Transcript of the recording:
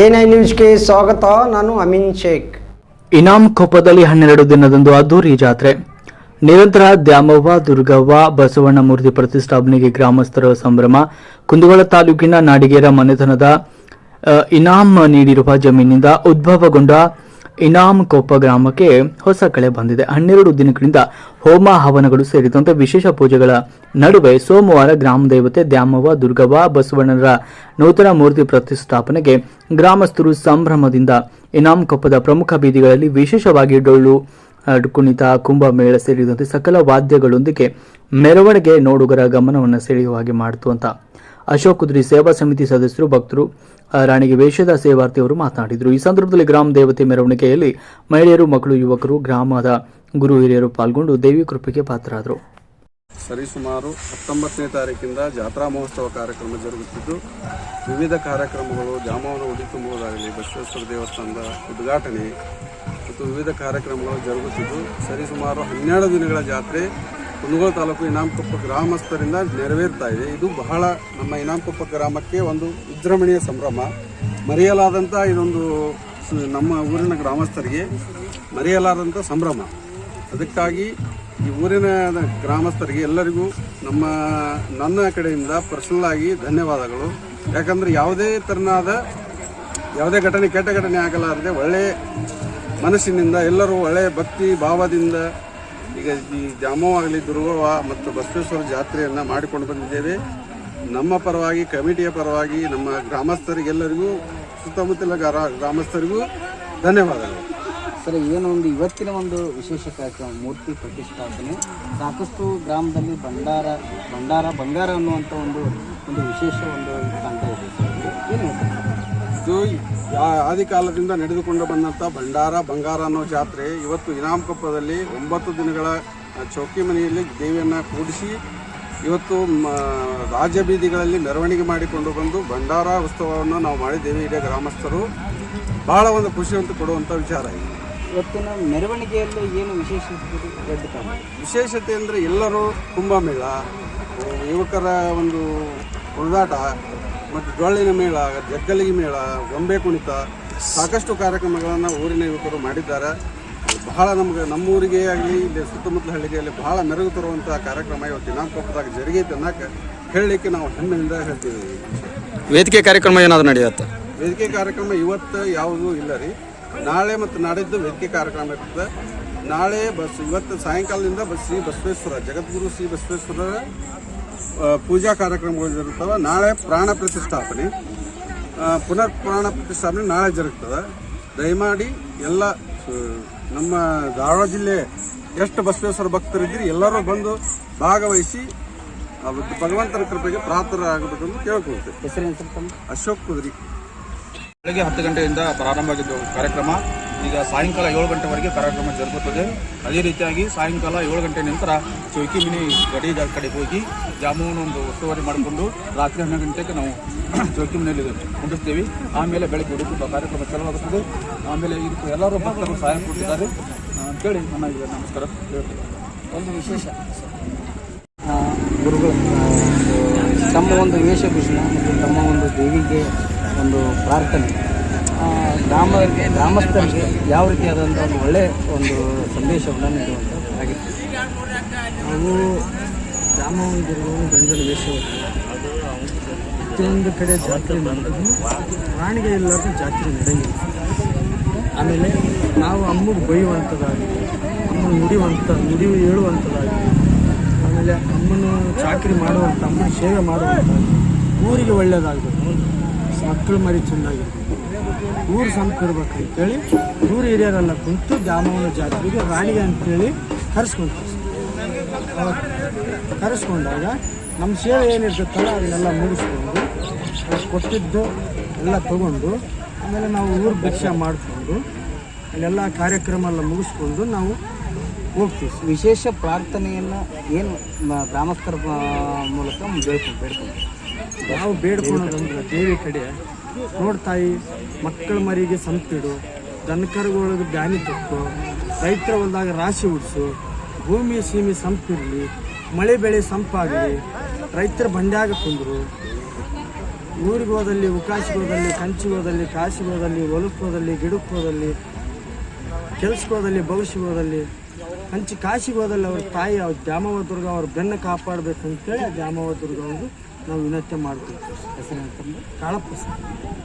NI ನ್ಯೂಸ್ಗೆ ಸ್ವಾಗತ, ನಾನು ಅಮೀನ್ ಶೇಖ್. ಇನಾಮ್ ಕೊಪ್ಪದಲ್ಲಿ ಹನ್ನೆರಡು ದಿನದಂದು ಅದ್ದೂರಿ ಜಾತ್ರೆ. ನಿರಂತರ ದ್ಯಾಮವ್ವ, ದುರ್ಗವ್ವ, ಬಸವಣ್ಣ ಮೂರ್ತಿ ಪ್ರತಿಷ್ಠಾಪನೆಗೆ ಗ್ರಾಮಸ್ಥರ ಸಂಭ್ರಮ. ಕುಂದಗೋಳ ತಾಲೂಕಿನ ನಾಡಿಗೇರ ಮನೆತನದ ಇನಾಮ್ ನೀಡಿರುವ ಜಮೀನಿನಿಂದ ಉದ್ಭವಗೊಂಡ ಇನಾಮ್ ಕೊಪ್ಪ ಗ್ರಾಮಕ್ಕೆ ಹೊಸ ಕಳೆ ಬಂದಿದೆ. ಹನ್ನೆರಡು ದಿನಗಳಿಂದ ಹೋಮ ಹವನಗಳು ಸೇರಿದಂತೆ ವಿಶೇಷ ಪೂಜೆಗಳ ನಡುವೆ ಸೋಮವಾರ ಗ್ರಾಮ ದೇವತೆ ದ್ಯಾಮವ್ವ, ದುರ್ಗವ್ವ ಬಸವಣ್ಣರ ನೂತನ ಮೂರ್ತಿ ಪ್ರತಿಷ್ಠಾಪನೆಗೆ ಗ್ರಾಮಸ್ಥರು ಸಂಭ್ರಮದಿಂದ ಇನಾಮ್ ಕೊಪ್ಪದ ಪ್ರಮುಖ ಬೀದಿಗಳಲ್ಲಿ ವಿಶೇಷವಾಗಿ ಡೊಳ್ಳು ಕುಣಿತ, ಕುಂಭಮೇಳ ಸೇರಿದಂತೆ ಸಕಲ ವಾದ್ಯಗಳೊಂದಿಗೆ ಮೆರವಣಿಗೆ ನೋಡುಗರ ಗಮನವನ್ನು ಸೆಳೆಯುವ ಹಾಗೆ ಮಾಡಿತು ಅಂತ ಅಶೋಕ್ ಕುದ್ರಿ ಸೇವಾ ಸಮಿತಿ ಸದಸ್ಯರು, ಭಕ್ತರು ರಾಣಿಗೆ ವೇಷದ ಸೇವಾರ್ಥಿಯವರು ಮಾತನಾಡಿದರು. ಈ ಸಂದರ್ಭದಲ್ಲಿ ಗ್ರಾಮ ದೇವತೆ ಮೆರವಣಿಗೆಯಲ್ಲಿ ಮಹಿಳೆಯರು, ಮಕ್ಕಳು, ಯುವಕರು, ಗ್ರಾಮದ ಗುರು ಹಿರಿಯರು ಪಾಲ್ಗೊಂಡು ದೇವಿ ಕೃಪೆಗೆ ಪಾತ್ರರಾದರು. ಸರಿಸುಮಾರು ಹತ್ತೊಂಬತ್ತನೇ ತಾರೀಕಿಂದ ಜಾತ್ರಾ ಮಹೋತ್ಸವ ಕಾರ್ಯಕ್ರಮ ಜರುಗುತ್ತಿದ್ದು, ವಿವಿಧ ಕಾರ್ಯಕ್ರಮಗಳು ಜಾಮವನ ಉಡಿ ತುಂಬುವುದಾಗಲಿ, ಬಸವೇಶ್ವರ ದೇವಸ್ಥಾನದ ಉದ್ಘಾಟನೆ ಮತ್ತು ವಿವಿಧ ಕಾರ್ಯಕ್ರಮಗಳು ಜರುಗುತ್ತಿದ್ದು, ಸರಿಸುಮಾರು ಹನ್ನೆರಡು ದಿನಗಳ ಜಾತ್ರೆ ಕುಂದಗೋಳ ತಾಲೂಕು ಇನಾಮಕೊಪ್ಪ ಗ್ರಾಮಸ್ಥರಿಂದ ನೆರವೇರ್ತಾ ಇದೆ. ಇದು ಬಹಳ ನಮ್ಮ ಇನಾಮಕೊಪ್ಪ ಗ್ರಾಮಕ್ಕೆ ಒಂದು ವಿಜೃಂಭಣೆಯ ಸಂಭ್ರಮ. ಮರೆಯಲಾದಂಥ ಇದೊಂದು ನಮ್ಮ ಊರಿನ ಗ್ರಾಮಸ್ಥರಿಗೆ ಮರೆಯಲಾದಂಥ ಸಂಭ್ರಮ. ಅದಕ್ಕಾಗಿ ಈ ಊರಿನ ಗ್ರಾಮಸ್ಥರಿಗೆ ಎಲ್ಲರಿಗೂ ನಮ್ಮ, ನನ್ನ ಕಡೆಯಿಂದ ಪರ್ಸನಲ್ ಆಗಿ ಧನ್ಯವಾದಗಳು. ಯಾಕಂದರೆ ಯಾವುದೇ ತೆರನಾದ, ಯಾವುದೇ ಘಟನೆ, ಕೆಟ್ಟ ಘಟನೆ ಆಗಲಾರದೆ ಒಳ್ಳೆಯ ಮನಸ್ಸಿನಿಂದ ಎಲ್ಲರೂ ಒಳ್ಳೆಯ ಭಕ್ತಿ, ಭಾವದಿಂದ ಈಗ ಈ ಜಾಮವಾಗಲಿ ದುರ್ಗವ್ವ ಮತ್ತು ಬಸವೇಶ್ವರ ಜಾತ್ರೆಯನ್ನು ಮಾಡಿಕೊಂಡು ಬಂದಿದ್ದೇವೆ. ನಮ್ಮ ಪರವಾಗಿ, ಕಮಿಟಿಯ ಪರವಾಗಿ, ನಮ್ಮ ಗ್ರಾಮಸ್ಥರಿಗೆಲ್ಲರಿಗೂ, ಸುತ್ತಮುತ್ತಲ ಗ್ರಾ- ಗ್ರಾಮಸ್ಥರಿಗೂ ಧನ್ಯವಾದಗಳು. ಸರ್, ಏನು ಒಂದು ಇವತ್ತಿನ ಒಂದು ವಿಶೇಷ ಕಾರ್ಯಕ್ರಮ, ಮೂರ್ತಿ ಪ್ರತಿಷ್ಠಾಪನೆ, ಸಾಕಷ್ಟು ಗ್ರಾಮದಲ್ಲಿ ಭಂಡಾರ ಭಂಡಾರ, ಬಂಗಾರ ಅನ್ನುವಂಥ ಒಂದು ಒಂದು ವಿಶೇಷ ಒಂದು ಕಾಣ್ತಾ ಇದೆ. ಸರ್ ಏನು? ಇದು ಆದಿ ಆದಿಕಾಲದಿಂದ ನಡೆದುಕೊಂಡು ಬಂದಂಥ ಭಂಡಾರ ಬಂಗಾರ ಅನ್ನೋ ಜಾತ್ರೆ ಇವತ್ತು ಇನಾಮಕೊಪ್ಪದಲ್ಲಿ ಒಂಬತ್ತು ದಿನಗಳ ಚೌಕಿ ಮನೆಯಲ್ಲಿ ದೇವಿಯನ್ನು ಕೂಡಿಸಿ ಇವತ್ತು ಮ, ರಾಜ ಬೀದಿಗಳಲ್ಲಿ ಮೆರವಣಿಗೆ ಮಾಡಿಕೊಂಡು ಬಂದು ಭಂಡಾರ ಉತ್ಸವವನ್ನು ನಾವು ಮಾಡಿದ್ದೇವೆ ಇಡೀ ಗ್ರಾಮಸ್ಥರು ಬಹಳ ಒಂದು ಖುಷಿಯಂತ ಕೊಡುವಂಥ ವಿಚಾರ ಇದೆ. ಇವತ್ತಿನ ಮೆರವಣಿಗೆಯಲ್ಲಿ ಏನು ವಿಶೇಷತೆ? ವಿಶೇಷತೆ ಅಂದರೆ ಎಲ್ಲರೂ ಕುಂಭಮೇಳ ಯುವಕರ ಒಂದು ಕುಣಿದಾಟ ಮತ್ತು ಡೊಳ್ಳಿನ ಮೇಳ ಜಗ್ಗಲಿಗೆ ಮೇಳ ಗೊಂಬೆ ಕುಣಿತ ಸಾಕಷ್ಟು ಕಾರ್ಯಕ್ರಮಗಳನ್ನು ಊರಿನ ಯುವಕರು ಮಾಡಿದ್ದಾರೆ. ಬಹಳ ನಮಗೆ ನಮ್ಮೂರಿಗೆ ಆಗಲಿ ಇಲ್ಲಿ ಸುತ್ತಮುತ್ತಲ ಹಳ್ಳಿಗೆಯಲ್ಲಿ ಬಹಳ ಮೆರುಗು ತರುವಂಥ ಕಾರ್ಯಕ್ರಮ ಇವತ್ತು ದಿನಾಂಕದಾಗ ಜರುಗೈತೆ ಅನ್ನಕ್ಕೆ ಹೇಳಲಿಕ್ಕೆ ನಾವು ಹೆಮ್ಮೆಯಿಂದ ಹೇಳ್ತೀವಿ. ವೇದಿಕೆ ಕಾರ್ಯಕ್ರಮ ಏನಾದರೂ ನಡೆಯುತ್ತೆ? ವೇದಿಕೆ ಕಾರ್ಯಕ್ರಮ ಇವತ್ತು ಯಾವುದೂ ಇಲ್ಲ ರೀ. ನಾಳೆ ಮತ್ತು ನಾಡಿದ್ದು ವೇದಿಕೆ ಕಾರ್ಯಕ್ರಮ ಇರ್ತದೆ. ನಾಳೆ ಬಸ್ ಇವತ್ತು ಸಾಯಂಕಾಲದಿಂದ ಬಸ್ ಶ್ರೀ ಬಸವೇಶ್ವರ ಜಗದ್ಗುರು ಶ್ರೀ ಬಸವೇಶ್ವರರ ಆ, ಪೂಜಾ ಕಾರ್ಯಕ್ರಮಗಳು ಜರುಗ್ತವೆ. ನಾಳೆ ಪ್ರಾಣ ಪ್ರತಿಷ್ಠಾಪನೆ. ಪುನರ್ ಪ್ರಾಣ ಪ್ರತಿಷ್ಠಾಪನೆ ನಾಳೆ ಜರುಗ್ತದೆ. ದಯಮಾಡಿ ಎಲ್ಲ ನಮ್ಮ ಧಾರವಾಡ ಜಿಲ್ಲೆ ಎಷ್ಟು ಬಸವೇಶ್ವರ ಭಕ್ತರಿದ್ದೀರಿ ಎಲ್ಲರೂ ಬಂದು ಭಾಗವಹಿಸಿ ಆ ಭಗವಂತನ ಕೃಪೆಗೆ ಪ್ರಾರ್ಥರಾಗಬೇಕೆಂದು ಕೇಳ್ಕೊಳ್ತೇವೆ. ಅಶೋಕ್ ಕುದ್ರಿ. ಬೆಳಗ್ಗೆ ಹತ್ತು ಗಂಟೆಯಿಂದ ಪ್ರಾರಂಭ ಆಗಿದ್ದ ಕಾರ್ಯಕ್ರಮ. ಈಗ ಸಾಯಂಕಾಲ ಏಳು ಗಂಟೆವರೆಗೆ ಕಾರ್ಯಕ್ರಮ ಜರುಗುತ್ತದೆ. ಅದೇ ರೀತಿಯಾಗಿ ಸಾಯಂಕಾಲ ಏಳು ಗಂಟೆ ನಂತರ ಚೌಕಿ ಮಿನಿ ಗಡಿ ಕಡೆ ಹೋಗಿ ಜಾಮೂನ್ ಒಂದು ಉಸ್ತುವಾರಿ ಮಾಡಿಕೊಂಡು ರಾತ್ರಿ ಹನ್ನೊಂದು ಗಂಟೆಗೆ ನಾವು ಚೌಕಿ ಮನೆಯಲ್ಲಿ ಕುಂಡಿಸ್ತೀವಿ ಆಮೇಲೆ ಬೆಳಗ್ಗೆ ಹುಡುಕುವ ಕಾರ್ಯಕ್ರಮ ಚಾಲುವಾಗುತ್ತದೆ. ಆಮೇಲೆ ಇದಕ್ಕೆ ಎಲ್ಲರೂ ಭಕ್ತರು ಸಹಾಯ ಕೊಟ್ಟಿದ್ದಾರೆ. ಅಂತೇಳಿ ನನ್ನ ಈಗ ನಮಸ್ಕಾರ. ಹೇಳ್ತೀನಿ ಒಂದು ವಿಶೇಷ. ಗುರುಗಳು ತಮ್ಮ ಒಂದು ವೇಷಭೂಷಣ ಮತ್ತು ತಮ್ಮ ಒಂದು ದೇವಿಗೆ ಒಂದು ಪ್ರಾರ್ಥನೆ. ಆ, ಗ್ರಾಮ ಗ್ರಾಮಸ್ಥರಿಗೆ ಯಾವ ರೀತಿಯಾದಂಥ ಒಂದು ಒಳ್ಳೆಯ ಒಂದು ಸಂದೇಶವನ್ನು ನೀಡುವಂಥದ್ದು ಆಗಿತ್ತು ನಾವು ಗ್ರಾಮವಾಗಿರುವ ಗಂಡನ ವೇಷ ಪ್ರತಿಯೊಂದು ಕಡೆ ಜಾತ್ರೆ ಮಾಡಿದ್ರು ಪ್ರಾಣಿಗೆ ಎಲ್ಲರೂ ಜಾತ್ರೆ ನಡೆಯಿಲ್ಲ. ಆಮೇಲೆ ನಾವು ಅಮ್ಮಗೆ ಬೈಯುವಂಥದ್ದಾಗಲಿ ಅಮ್ಮನ ನುಡಿಯುವಂಥ ನುಡಿ ಹೇಳುವಂಥದ್ದಾಗಲಿ ಆಮೇಲೆ ಅಮ್ಮನ ಚಾಕರಿ ಮಾಡುವಂಥ ಅಮ್ಮನ ಸೇವೆ ಮಾಡುವಂಥದ್ದು ಊರಿಗೆ ಒಳ್ಳೆಯದಾಗಬೇಕು ಮಕ್ಕಳು ಮರಿ ಚೆಂದಾಗಿರ್ಬೇಕು. ಊರು ಸಂಪ ಇರ್ಬೇಕಂತೇಳಿ ಊರು ಹಿರಿಯರೆಲ್ಲ ಕುಂತು ದ್ಯಾಮವ್ವನ ಜಾತ್ರೆಗೆ ರಾಣಿಗೆ ಅಂತೇಳಿ ಕರೆಸ್ಕೊಂತೀವಿ ಕರೆಸ್ಕೊಂಡಾಗ ನಮ್ಮ ಸೇವೆ ಏನಿರ್ತೈತಲ್ಲ ಅದನ್ನೆಲ್ಲ ಮುಗಿಸ್ಕೊಂಡು ಕೊಟ್ಟಿದ್ದು ಎಲ್ಲ ತಗೊಂಡು ಆಮೇಲೆ ನಾವು ಊರು ಭಿಕ್ಷೆ ಮಾಡಿಕೊಂಡು ಅಲ್ಲೆಲ್ಲ ಕಾರ್ಯಕ್ರಮ ಎಲ್ಲ ಮುಗಿಸ್ಕೊಂಡು ನಾವು ಹೋಗ್ತೀವಿ. ವಿಶೇಷ ಪ್ರಾರ್ಥನೆಯನ್ನು ಏನು ಗ್ರಾಮಸ್ಥರ ಮೂಲಕ ಬೇಡ್ಕೊಂಡು ಬೇಡ್ಕೊಂಡು ನಾವು ಬೇಡ್ಕೊಳೋದಂದ್ರೆ ದೇವಿ ಕಡೆ. ನೋಡ್ತಾಯಿ ಮಕ್ಕಳ ಮರಿಗೆ ಸಂಪಿಡು, ದನಕರುಗಳಿಗೆ ಬ್ಯಾನಿ ತೊಟ್ಟು, ರೈತರ ಹೊಲ್ದಾಗ ರಾಶಿ ಉಡ್ಸು, ಭೂಮಿ ಸೀಮೆ ಸಂಪಿರಲಿ, ಮಳೆ ಬೆಳೆ ಸಂಪಾಗಲಿ, ರೈತರ ಬಂಡ್ಯಾಗ ಕುಂದ್ರು. ಊರಿಗೆ ಹೋದಲ್ಲಿ ಉಕಾಸಿಗೆ ಹೋದಲ್ಲಿ, ಕಂಚಿಗೆ ಹೋದಲ್ಲಿ ಕಾಸಿಗೆ ಹೋದಲ್ಲಿ, ಹೊಲಕ್ಕೆ ಹೋದಲ್ಲಿ, ಗಿಡಕ್ಕೆ ಹೋದಲ್ಲಿ, ಕೆಲ್ಸಕ್ಕೆ ಹೋದಲ್ಲಿ, ಭವಿಷ್ಯಕ್ಕೆ ಹೋದಲ್ಲಿ ಹಂಚಿ ಕಾಶಿಗೆ ಹೋದಲ್ಲಿ ಅವ್ರ ತಾಯಿ, ಅವ್ರ ದ್ಯಾಮವ್ವ ದುರ್ಗ ಅವ್ರ ಬೆನ್ನ ಕಾಪಾಡಬೇಕು ಅಂತೇಳಿ ಆ ದ್ಯಾಮವ್ವ ದುರ್ಗ ಅವ್ರಿಗೆ ನಾವು ವಿನಂತಿ ಹೆಸರು ಅಂತಂದ್ರೆ ಕಾಳಪ್ಪ ಸರ್